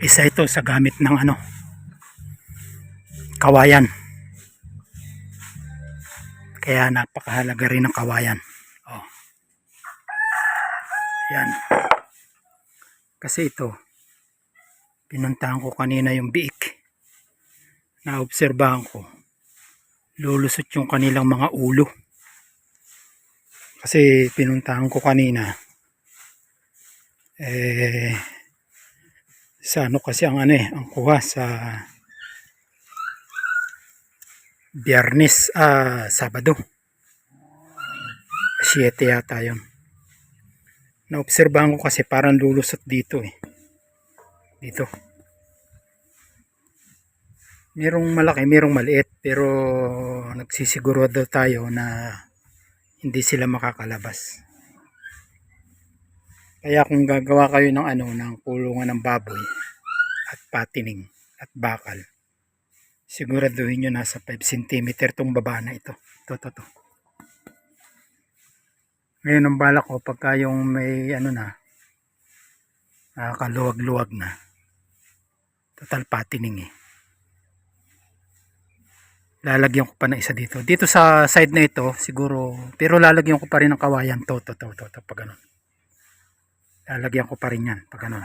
Isa ito sa gamit ng ano, kawayan. Kaya napakahalaga rin ng kawayan. Oh. Yan. Kasi ito, pinuntahan ko kanina yung biik. Naobserbahan ko. Lulusot yung kanilang mga ulo. Kasi pinuntahan ko kanina. Eh, sa ano kasi ang ano eh, ang kuha sa Biyernes, ah, Sabado. 7 yata yun. Naobserbahan ko kasi parang lulusot dito eh. Dito. Merong malaki, merong maliit, pero nagsisigurado tayo na hindi sila makakalabas. Kaya kung gagawa kayo ng ano, ng kulungan ng baboy at patining at bakal, siguraduhin nyo nasa 5 cm tong baba na ito. Ito, ito, ito. Ngayon ang balak ko pagka yung may ano na, nakakaluwag-luwag na. Total patining eh. Lalagyan ko pa ng isa dito. Dito sa side na ito, siguro, pero lalagyan ko pa rin ng kawayan to, to, to, to pag ganun. Lalagyan ko pa rin yan, pag ganun.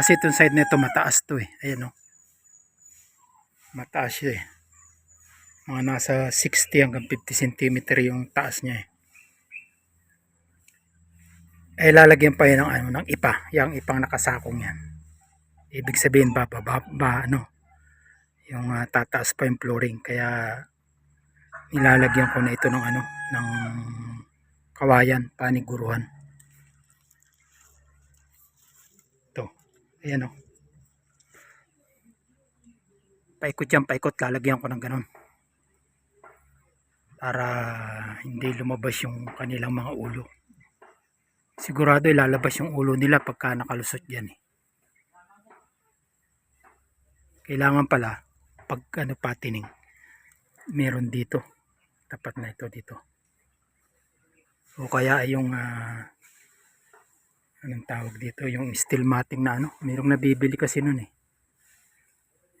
Kasi itong side na ito, mataas to eh. Ayan o. Mataas siya eh. Mga nasa 60 hanggang 50 cm yung taas niya eh. Eh lalagyan pa yan ng, ano, ng ipa. Yung ipang nakasakong yan. Ibig sabihin ba, ba, ba, ba ano, yung ah, tataas pa yung flooring. Kaya nilalagyan ko na ito ng ano, ng kawayan, paniguruhan. Ito. Ayan o. Paikot yan, paikot. Lalagyan ko ng ganun. Para hindi lumabas yung kanilang mga ulo. Sigurado ilalabas yung ulo nila pagka nakalusot yan eh. Kailangan pala pag ano patining meron dito tapat na ito dito o kaya yung ah, anong tawag dito? Yung steel matting na ano? Merong nabibili kasi nun eh.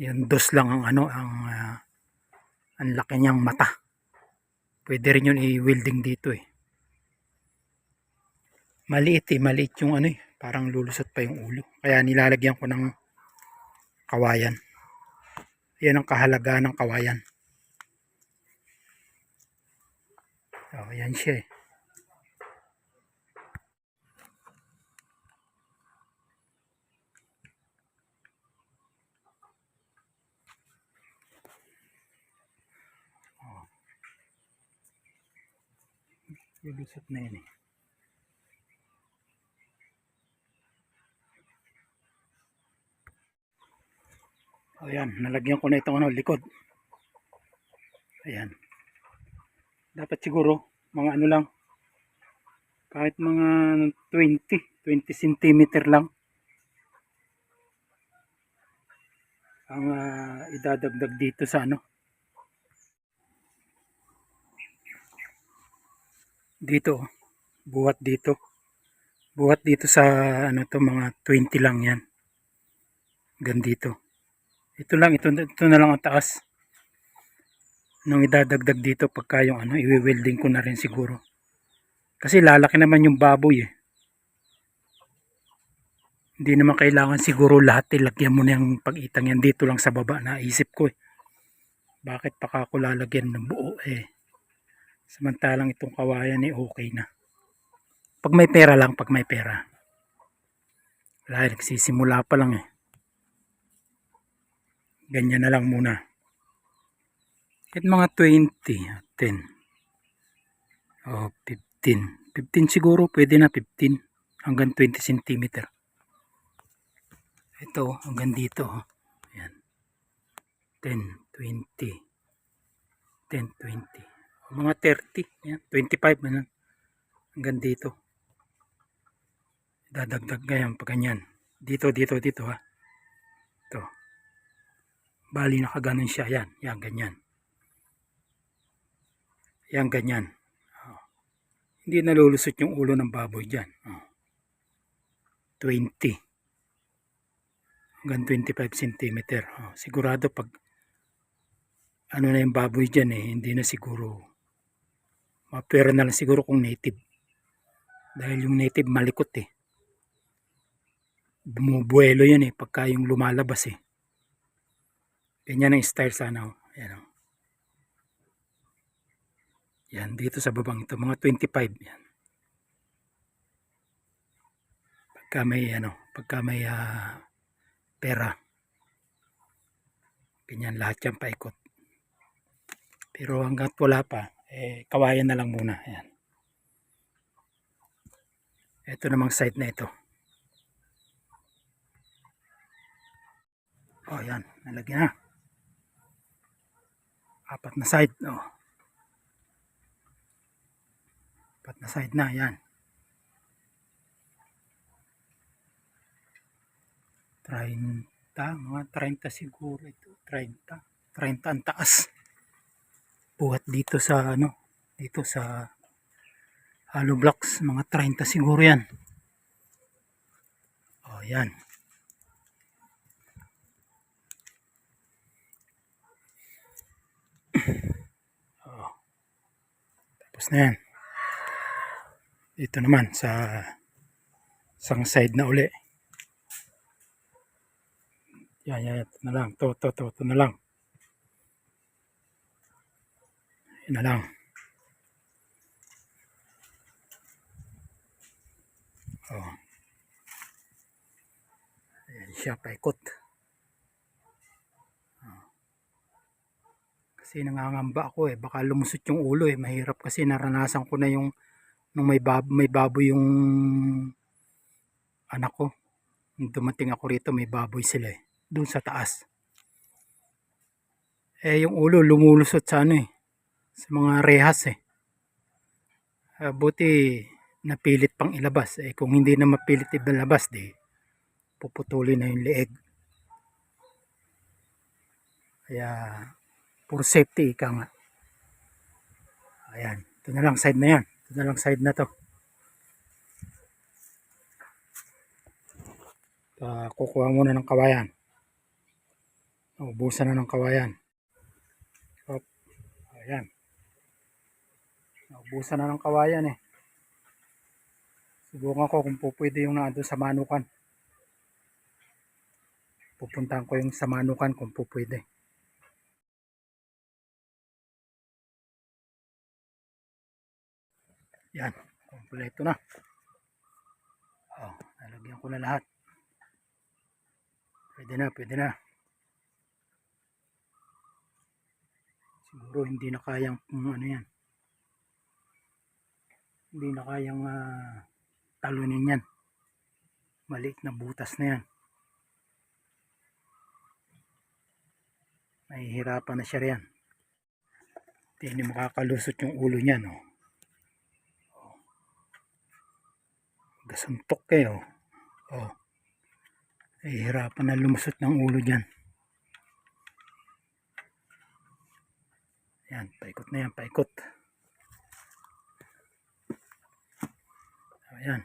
Yung dos lang ang ano ang ah, ang laki niyang mata. Pwede rin yun i-welding dito eh. Maliit eh maliit yung ano eh. Parang lulusot pa yung ulo. Kaya nilalagyan ko ng kawayan. Yan ang kahalaga ng kawayan. So, yan siya eh. Lulusot na yan eh. Ayan, nalagyan ko na itong ano, likod. Ayan. Dapat siguro, mga ano lang, kahit mga 20, 20 cm lang. Ang ah, idadagdag dito sa ano. Dito, buhat dito. Buhat dito sa ano to mga 20 lang yan. Gandito. Ito lang, ito, ito na lang ang taas. Nung idadagdag dito pagka yung ano, i-welding ko na rin siguro. Kasi lalaki naman yung baboy eh. Hindi naman kailangan siguro lahat ilagyan mo na yung pag-itang yan dito lang sa baba. Naisip ko eh. Bakit pa ako lalagyan ng buo eh. Samantalang itong kawayan eh okay na. Pag may pera lang, pag may pera. Wala, nagsisimula pa lang eh ganyan na lang muna at mga 20 10 oh 15 15 siguro pwede na 15 hanggang 20 cm ito hanggang dito oh. Ayan. 10 20 10 20 mga 30 Ayan. 25 na hanggang dito dadagdag ganyan pag ganyan dito dito dito ha ito Bali nakaganon siya. Yan. Yan ganyan. Yan ganyan. Oh. Hindi nalulusot yung ulo ng baboy dyan. Oh. 20. hanggang 25 cm. Oh, sigurado pag ano na yung baboy dyan eh, hindi na siguro mapera na lang siguro kung native. Dahil yung native malikot eh. Bumubuelo yan eh pagka yung lumalabas eh. Ganyan ang style sana. Oh. Yan, oh. yan dito sa babang ito, mga 25 yan. Pagka may ano, pagka may ah, pera. Ganyan lahat yan paikot. Pero hanggat wala pa, eh, kawayan na lang muna. Ayan. Ito namang site na ito. Oh, yan. Nalagyan na. Apat na side. Oh. Apat na side na. Yan. Trainta. Mga 30 siguro ito. 30. 30 ang taas. Buhat dito sa ano. Dito sa hollow blocks. Mga 30 siguro yan. Oh, yan. Oh. Tapos na yan. Dito naman sa isang side na uli. Yan, yan, ito na lang. To, to, to, to na lang. Yan na lang. Oh. Ayan siya, paikot. kasi nangangamba ako eh. Baka lumusot yung ulo eh. Mahirap kasi naranasan ko na yung nung may bab may baboy yung anak ko. Nung dumating ako rito may baboy sila eh. Doon sa taas. Eh yung ulo lumulusot sa ano eh sa mga rehas eh Ah, buti napilit pang ilabas eh kung hindi na mapilit ilabas di puputulin na yung leeg kaya for safety ika nga. Ayan. Ito na lang side na yan. Ito na lang side na to. Uh, kukuha muna ng kawayan. Naubusan na ng kawayan. Hop. Ayan. Naubusan na ng kawayan eh. Subukan ko kung po pwede yung nandun sa manukan. Pupuntahan ko yung sa manukan kung po pwede. Yan, kompleto na. Oh, nalagyan ko na lahat. Pwede na, pwede na. Siguro hindi na kayang kung ano yan. Hindi na kayang uh, talunin yan. Maliit na butas na yan. Mahihirapan na siya riyan. Hindi makakalusot yung ulo niya, no? Gasuntok kayo. Oh. Ay, hirapan na lumusot ng ulo dyan. Yan, paikot na yan, paikot. Ayan.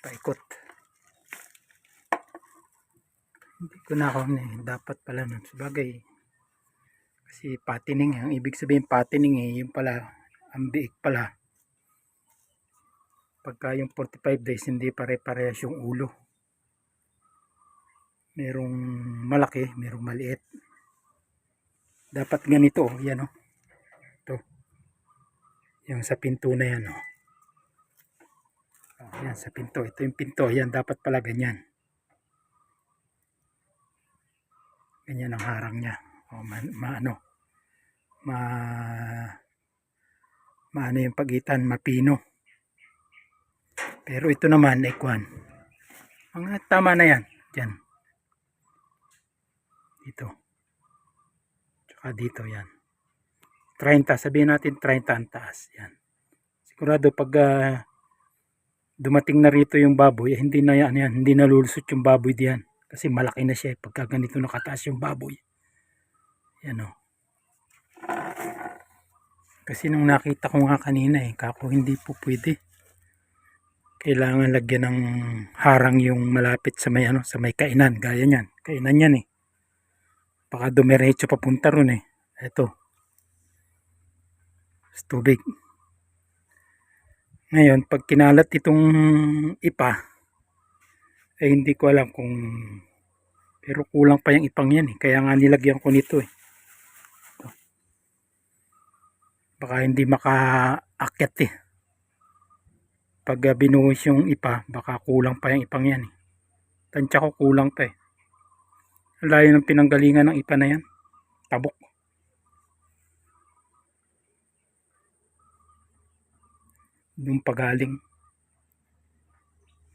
Paikot. Hindi ko na ako eh. Dapat pala nun. Sabagay. Kasi patining. Ang ibig sabihin patining eh. Yung pala, ang biik pala pagka yung 45 days hindi pare-parehas yung ulo merong malaki merong maliit dapat ganito yan o oh. Yung sa pinto na yan oh. oh, yan sa pinto ito yung pinto yan dapat pala ganyan ganyan ang harang nya o ma, ma ano ma maano yung pagitan mapino pero ito naman ay kwan. Mga tama na yan. Diyan. Dito. Tsaka dito yan. 30. Sabihin natin 30 ang taas. Yan. Sigurado pag uh, dumating na rito yung baboy, eh, hindi na yan, yan. Hindi nalulusot yung baboy diyan. Kasi malaki na siya. Eh, pagka ganito nakataas yung baboy. Yan o. Oh. Kasi nung nakita ko nga kanina eh, kako hindi po pwede kailangan lagyan ng harang yung malapit sa may ano, sa may kainan, gaya niyan. Kainan yan eh. Baka dumiretso papunta ron eh. Ito. Tubig. Ngayon, pag kinalat itong ipa, eh hindi ko alam kung pero kulang pa yung ipang yan eh. Kaya nga nilagyan ko nito eh. Baka hindi makaakyat eh. Pag uh, binuhos yung ipa, baka kulang pa yung ipang yan eh. Tansya ko kulang pa eh. Layo ng pinanggalingan ng ipa na yan. Tabok. Doon pagaling.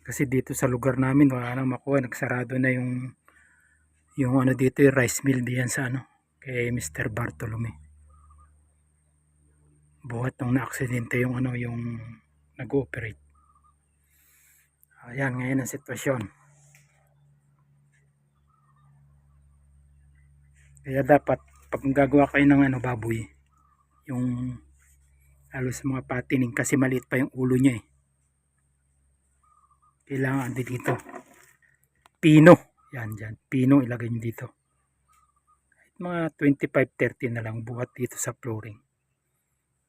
Kasi dito sa lugar namin wala nang makuha. Nagsarado na yung yung ano dito yung rice mill diyan sa ano kay Mr. Bartolome. Buhat nung na-aksidente yung ano yung nag-ooperate. Ayan ngayon ang sitwasyon. Kaya dapat pag gagawa kayo ng ano baboy, yung halos sa mga patining kasi maliit pa yung ulo niya eh. Kailangan di dito. Pino. Yan dyan. Pino ilagay nyo dito. Mga 25-30 na lang buhat dito sa flooring.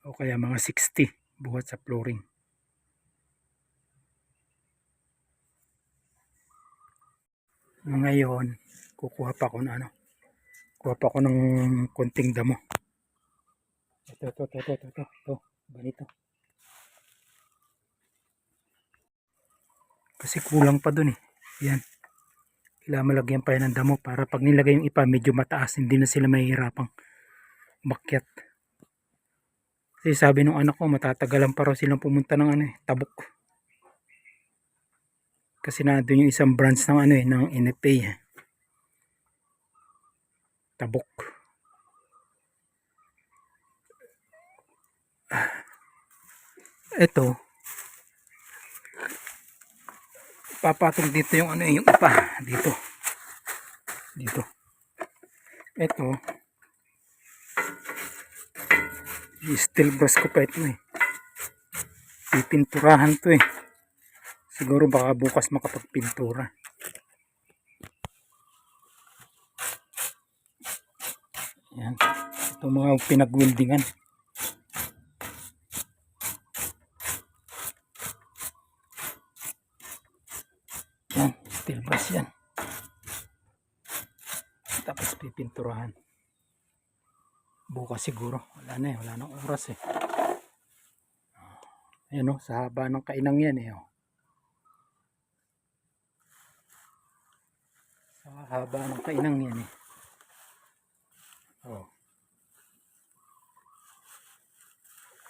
O kaya mga 60 buhat sa flooring. Ngayon, kukuha pa ako ng ano. Kuha pa ako ng konting damo. Ito, ito, ito, ito, ito, ito, ganito. Kasi kulang pa dun eh. Yan. Kailangan malagyan pa yan ng damo para pag nilagay yung ipa medyo mataas, hindi na sila mahihirapang makyat. Kasi sabi nung anak ko, matatagalan pa raw silang pumunta ng ano eh, tabok. Kasi na doon yung isang branch ng ano eh, ng NFA. Tabok. Ito, papatong dito yung ano eh, yung ipa dito. Dito. Ito steel brush ko pa ito eh. Pipinturahan to eh. Siguro baka bukas makapagpintura. Yan. Ito mga pinagwildingan Yan, steel brush yan. Tapos pipinturahan. Bukas siguro. Wala na eh. Wala nang oras eh. Ayan o, sa haba ng kainang yan eh. Oh. Sa haba ng kainang yan eh. Oh.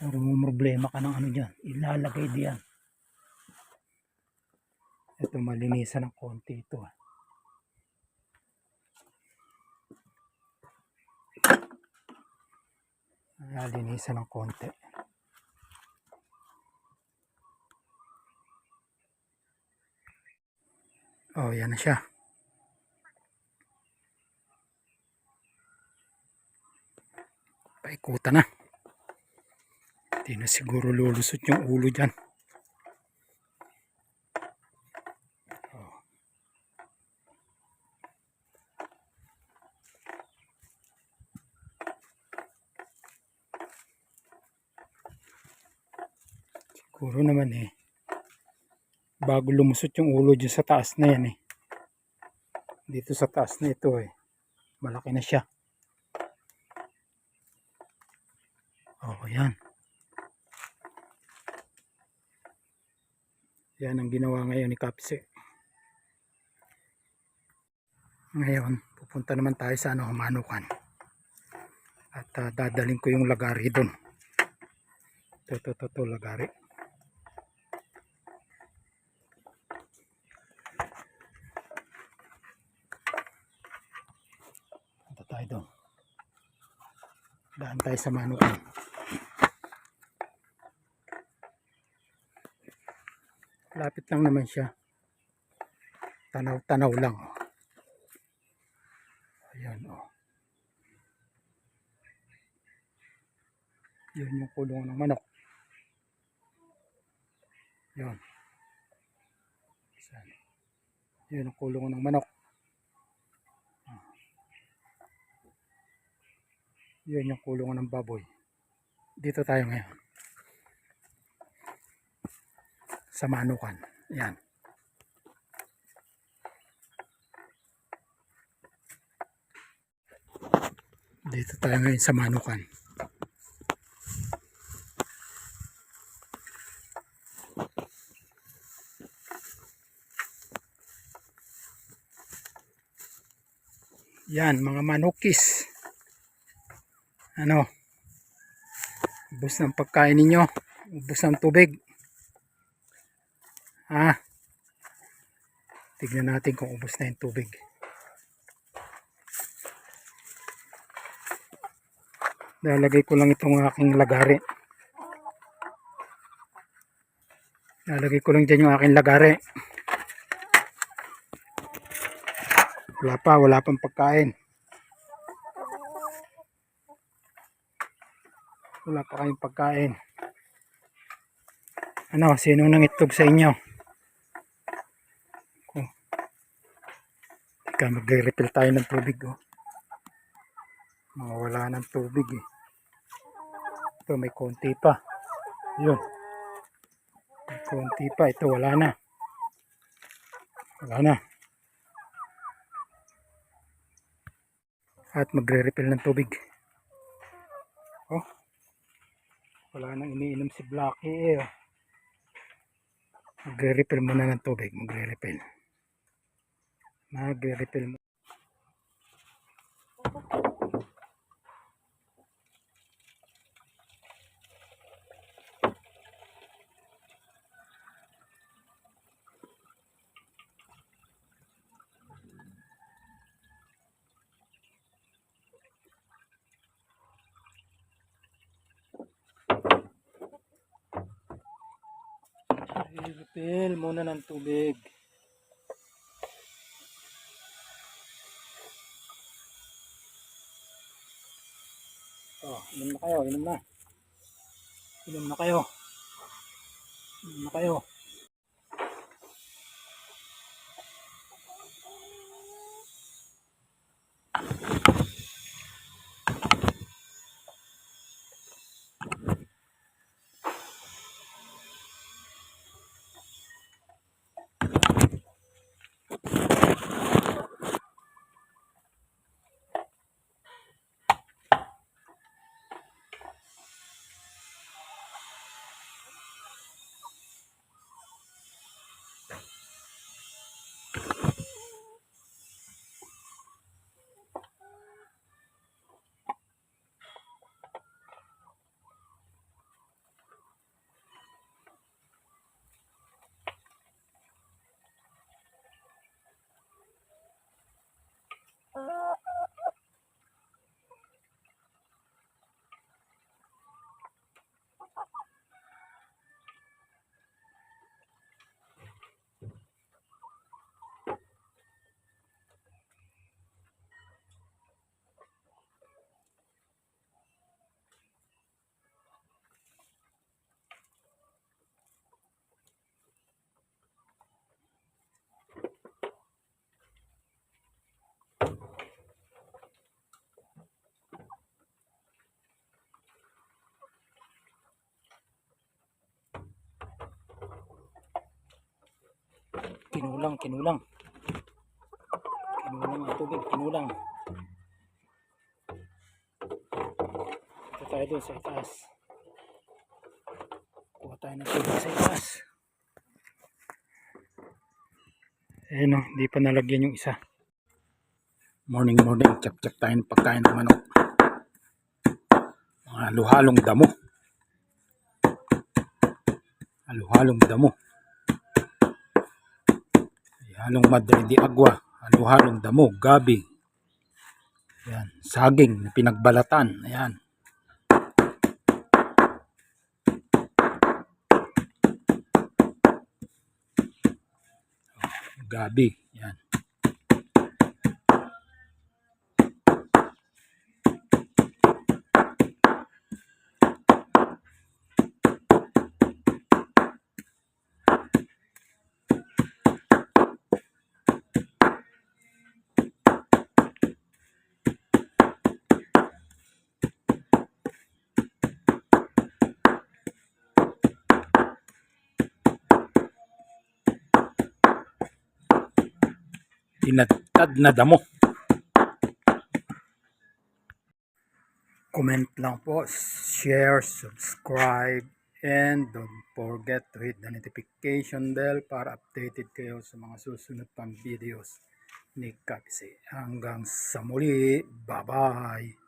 Pero may problema ka ng ano dyan. Ilalagay diyan. Ito malinisan ng konti ito. ah. Malinisan ng konti. Oh, yan na siya. Paikutan na. Hindi na siguro lulusot yung ulo dyan. Siguro naman eh. Bago lumusot yung ulo dyan sa taas na yan eh. Dito sa taas na ito eh. Malaki na siya. Oh, yan. Yan ang ginawa ngayon ni Kapse. Ngayon, pupunta naman tayo sa ano, Manukan. At ah, dadaling ko yung lagari doon. Ito, ito, ito, lagari. Punta tayo doon. Daan tayo sa Manukan. Lapit lang naman siya. Tanaw-tanaw lang. Ayan oh. Yun yung kulungan ng manok. Yan. Yan ang kulungan ng manok. Yan yung kulungan ng baboy. Dito tayo ngayon. Sa manukan. Yan. Dito tayo ngayon sa manukan. Yan, mga manukis. Ano? Ubus ng pagkain ninyo. Ubus ng tubig. Ha? Tignan natin kung ubus na yung tubig. Lalagay ko lang itong aking lagari. Lalagay ko lang dyan yung aking lagari. Wala pa, wala pang pagkain. Wala pa kayong pagkain. Ano, sino nang itlog sa inyo? Oh. Teka, magre-refill tayo ng tubig. Oh. Mawala ng tubig eh. Ito, may konti pa. Yun. May konti pa. Ito, wala na. Wala na. At magre-refill ng tubig. Oh. Wala nang iniinom si Blackie eh. Magre-refill muna ng tubig. Magre-refill. Magre-refill mo. Refill muna ng tubig. Oh, inom na kayo, inom na. Inom na kayo. Inom na kayo. Kinulang, kinulang. Kinulang ang tubig, kinulang. Ito tayo doon sa itaas. Kuha tayo ng tubig sa itaas. Ayun o, di pa nalagyan yung isa. Morning, morning. Chap-chap tayo ng pagkain ng manok. Mga haluhalong damo. Haluhalong damo. Halong madre di agwa, halo-halong damo, gabi. Ayan, saging na pinagbalatan. Ayan. Gabi. Tinatad na damo. Comment lang po, share, subscribe, and don't forget to hit the notification bell para updated kayo sa mga susunod pang videos ni Kapse. Hanggang sa muli, bye-bye!